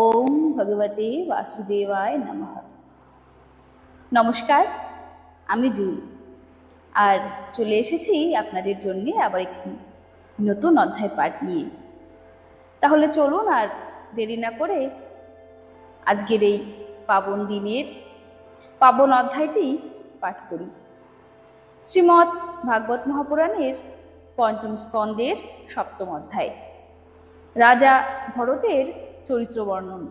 ওম ভগবতে বাসুদেবায় নমঃ নমস্কার আমি জুই আর চলে এসেছি আপনাদের জন্য আবার একটি নতুন অধ্যায় পাঠ নিয়ে। তাহলে চলুন আর দেরি না করে আজকের এই পাবন দিনের পাবন অধ্যায়টি পাঠ করি। শ্রীমৎ ভাগবত মহাপুরাণের পঞ্চম স্কন্দের সপ্তম অধ্যায়। রাজা ভরতের চরিত্র বর্ণন।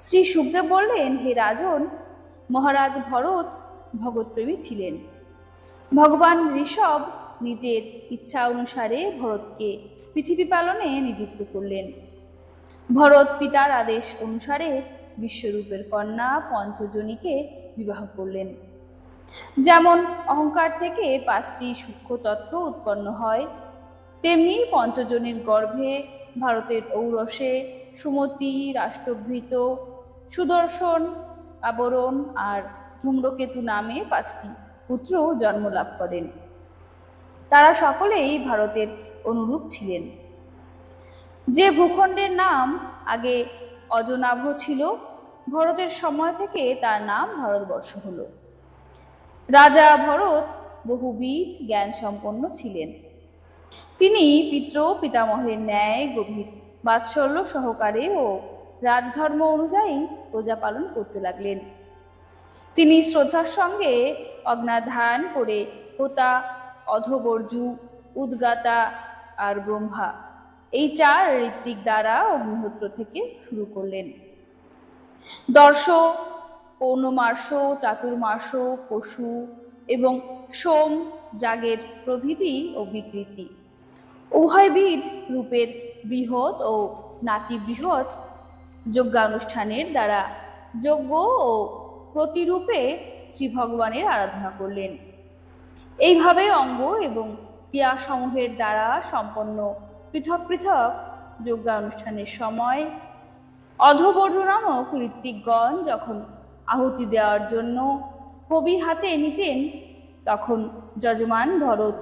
শ্রী সুখদেব বললেন, হে রাজন, মহারাজ ভরত ভগৎপ্রেমী ছিলেন। ভগবান ঋষভ নিজের ইচ্ছা অনুসারে ভরতকে পৃথিবী পালনে নিযুক্ত করলেন। ভরত পিতার আদেশ অনুসারে বিশ্বরূপের কন্যা পঞ্চজনীকে বিবাহ করলেন। যেমন অহংকার থেকে পাঁচটি সূক্ষ্ম তত্ত্ব উৎপন্ন হয়, তেমনি পঞ্চজনীর গর্ভে ভারতের ঔরসে সুমতি, রাষ্ট্রভৃত, সুদর্শন, আবরণ আর ধূম্রকেতু নামে পাঁচটি পুত্র জন্ম লাভ করেন। তারা সকলেই ভারতের অনুরূপ ছিলেন। যে ভূখণ্ডের নাম আগে অজনাভ ছিল, ভরতের সময় থেকে তার নাম ভারতবর্ষ হল। রাজা ভরত বহুবিধ জ্ঞান সম্পন্ন ছিলেন। তিনি পিতৃ পিতামহের ন্যায় গভীর বাৎসল্য সহকারে ও রাজধর্ম অনুযায়ী প্রজা পালন করতে লাগলেন। তিনি শ্রদ্ধার সঙ্গে অগ্নাধান করে হোতা, অধবর্জু, উদ্গাতা আর ব্রহ্মা এই চার ঋত্বিক দ্বারা অগ্নিহোত্র থেকে শুরু করলেন। দর্শ, পৌর্ণমার্শ, চাতুর্মার্শ, পশু এবং সোম, জাগের প্রভৃতি ও বিকৃতি। উভয়বিধ রূপের বৃহৎ ও নাতি বৃহৎ যজ্ঞানুষ্ঠানের দ্বারা যজ্ঞ ও প্রতিরূপে শ্রী ভগবানের আরাধনা করলেন। এইভাবে অঙ্গ এবং ক্রিয়াসমূহের দ্বারা সম্পন্ন পৃথক পৃথক যজ্ঞানুষ্ঠানের সময় অধবর্ষ নামক ঋত্বিকগণ যখন আহুতি দেওয়ার জন্য হবি হাতে নিতেন, তখন যজমান ভরত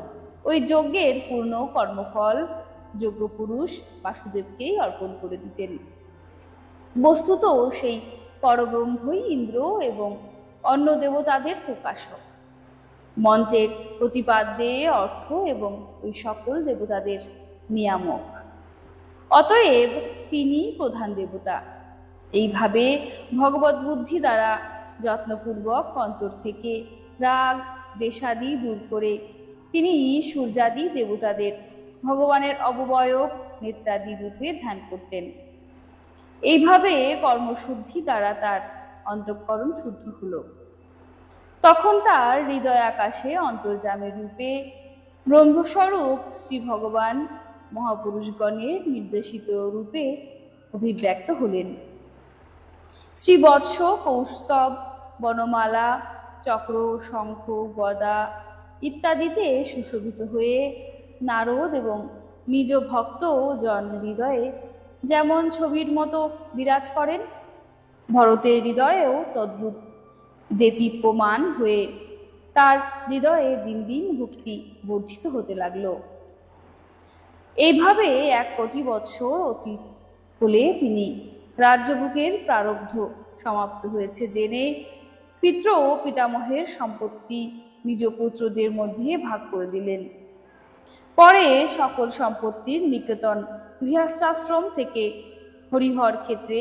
ওই যজ্ঞের পূর্ণ কর্মফল যজ্ঞপুরুষ বাসুদেবকেই অর্পণ করে দিতেন। বস্তুত সেই পরব্রহ্মই ইন্দ্র এবং অন্য দেবতাদের প্রকাশক। মন্ত্রের প্রতিপাদ্যে অর্থ এবং ওই সকল দেবতাদের নিয়ামক। অতএব তিনি প্রধান দেবতা। এইভাবে ভগবত বুদ্ধি দ্বারা যত্নপূর্বক অন্তর থেকে রাগ, দেশাদি দূর করে তিনি সূর্যাদি দেবতাদের ভগবানের অবয়ব নেত্রাদি রূপে ধ্যান করতেন। এইভাবে কর্মশুদ্ধি দ্বারা তার অন্তঃকরণ শুদ্ধ হল। তখন তার হৃদয় আকাশে অন্তর্জামের রূপে ব্রহ্মস্বরূপ শ্রী ভগবান মহাপুরুষগণের নির্দেশিত রূপে অভিব্যক্ত হলেন। শ্রীবৎস কৌস্তব, বনমালা, চক্র, শঙ্খ, গদা ইত্যাদিতে সুশোভিত হয়ে নারদ এবং নিজ ভক্ত জন হৃদয়ে যেমন ছবির মতো বিরাজ করেন, ভরতের হৃদয়েও তদ্রূপ দেদীপ্যমান হয়ে তার হৃদয়ে দিন দিন ভক্তি বর্ধিত হতে লাগল। এইভাবে এক কোটি বৎসর অতীত হলে তিনি রাজ্যভোগের প্রারব্ধ সমাপ্ত হয়েছে জেনে পিতৃ ও পিতামহের সম্পত্তি নিজ পুত্রদের মধ্যে ভাগ করে দিলেন। পরে সকল সম্পত্তির নিকেতন গৃহস্থাশ্রম থেকে হরিহর ক্ষেত্রে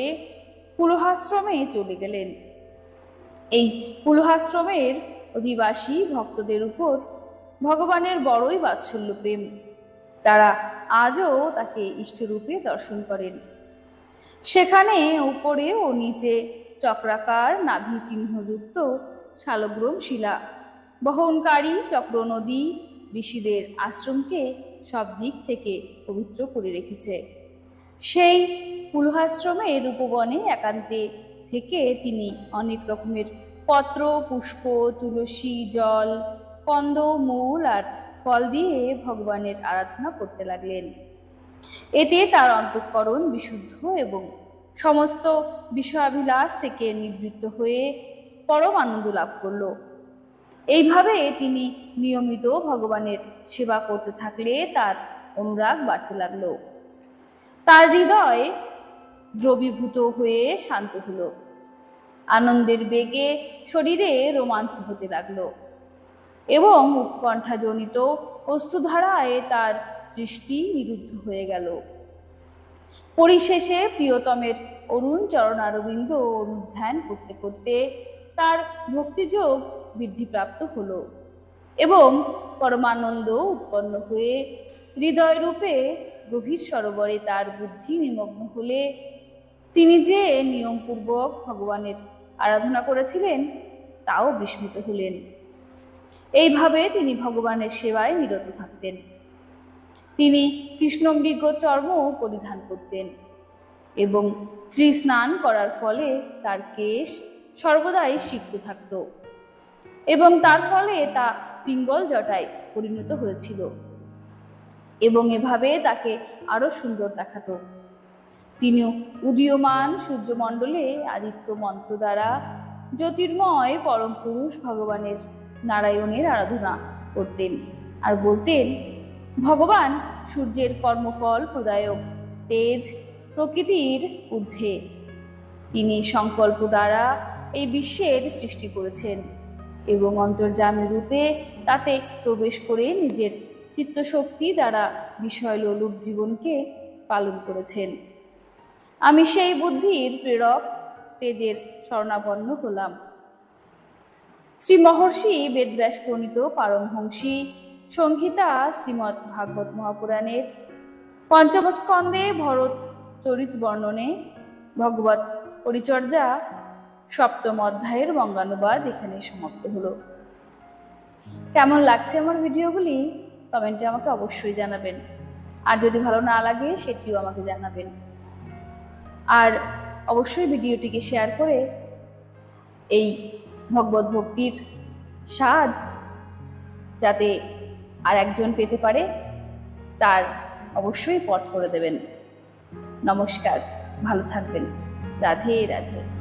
পুলহাশ্রমে চলে গেলেন। এই পুলহাশ্রমের অধিবাসী ভক্তদের উপর ভগবানের বড়ই বাৎসল্য প্রেম। তারা আজও তাকে ইষ্টরূপে দর্শন করেন। সেখানে উপরে ও নিচে চক্রাকার নাভি চিহ্নযুক্ত শালগ্রম শিলা বহনকারী চক্র নদী ঋষিদের আশ্রমকে সব দিক থেকে পবিত্র করে রেখেছে। সেই পুলহাশ্রমের রূপবনে একান্তে থেকে তিনি অনেক রকমের পত্র, পুষ্প, তুলসী, জল, কন্দ, মূল আর ফল দিয়ে ভগবানের আরাধনা করতে লাগলেন। এতে তার অন্তঃকরণ বিশুদ্ধ এবং সমস্ত বিষয়াভিলাষ থেকে নিবৃত্ত হয়ে পরম আনন্দ লাভ করল। এইভাবে তিনি নিয়মিত ভগবানের সেবা করতে থাকলে তার অনুরাগ বাড়তে লাগল। তার হৃদয় দ্রবীভূত হয়ে শান্ত হলো। আনন্দের বেগে শরীরে রোমাঞ্চ হতে লাগল এবং উৎকণ্ঠাজনিত অশ্রুধারায় তার দৃষ্টি নিরুদ্ধ হয়ে গেল। পরিশেষে প্রিয়তমের অরুণ চরণারবিন্দ অনুধ্যান করতে করতে তার ভক্তিযোগ বৃদ্ধিপ্রাপ্ত হল এবং পরমানন্দ উৎপন্ন হয়ে হৃদয় রূপে গভীর সরোবরে তার বুদ্ধি নিমগ্ন হলে তিনি যে নিয়মপূর্বক ভগবানের আরাধনা করেছিলেন, তাও বিস্মিত হলেন। এইভাবে তিনি ভগবানের সেবায় নিরত থাকতেন। তিনি কৃষ্ণমৃগ চর্ম পরিধান করতেন এবং ত্রিস্নান করার ফলে তার কেশ সর্বদাই সিক্ত থাকত। এবং তার ফলে তা পিঙ্গল জটায় পরিণত হয়েছিল। এবং এভাবে তাকে আরও সুন্দর দেখাতো। তিনি উদীয়মান সূর্যমণ্ডলে আদিত্য মন্ত্র দ্বারা জ্যোতির্ময় পরম পুরুষ ভগবানের নারায়ণের আরাধনা করতেন আর বলতেন, ভগবান সূর্যের কর্মফল, প্রদায়ক, তেজ, প্রকৃতির ঊর্ধ্বে। তিনি সংকল্প দ্বারা এই বিশ্বের সৃষ্টি করেছেন। এবং অন্তর্যামী রূপে তাতে প্রবেশ করে নিজের চিত্তশক্তি দ্বারা বিষয়লোলুপ জীবনকে পালন করেছেন। আমি সেই বুদ্ধির প্রেরক, তেজের স্বর্ণাপন্ন হলাম। শ্রী মহর্ষি বেদব্যাস প্রণীত পারমহংসী, সংহিতা শ্রীমৎ ভাগবত মহাপুরাণের পঞ্চম স্কন্ধে ভরত চরিত বর্ণনে ভগবত পরিচর্যা সপ্তম অধ্যায়ের বঙ্গানুবাদ এখানে সমাপ্ত হলো। কেমন লাগছে আমার ভিডিওগুলি? কমেন্টে আমাকে অবশ্যই জানাবেন। আর যদি ভালো না লাগে, সেটিও আমাকে জানাবেন। আর অবশ্যই ভিডিওটিকে শেয়ার করে এই ভগবত ভক্তির স্বাদ যাতে আর একজন পেতে পারে, তার অবশ্যই পট করে দেবেন। নমস্কার, ভালো থাকবেন। রাধে রাধে।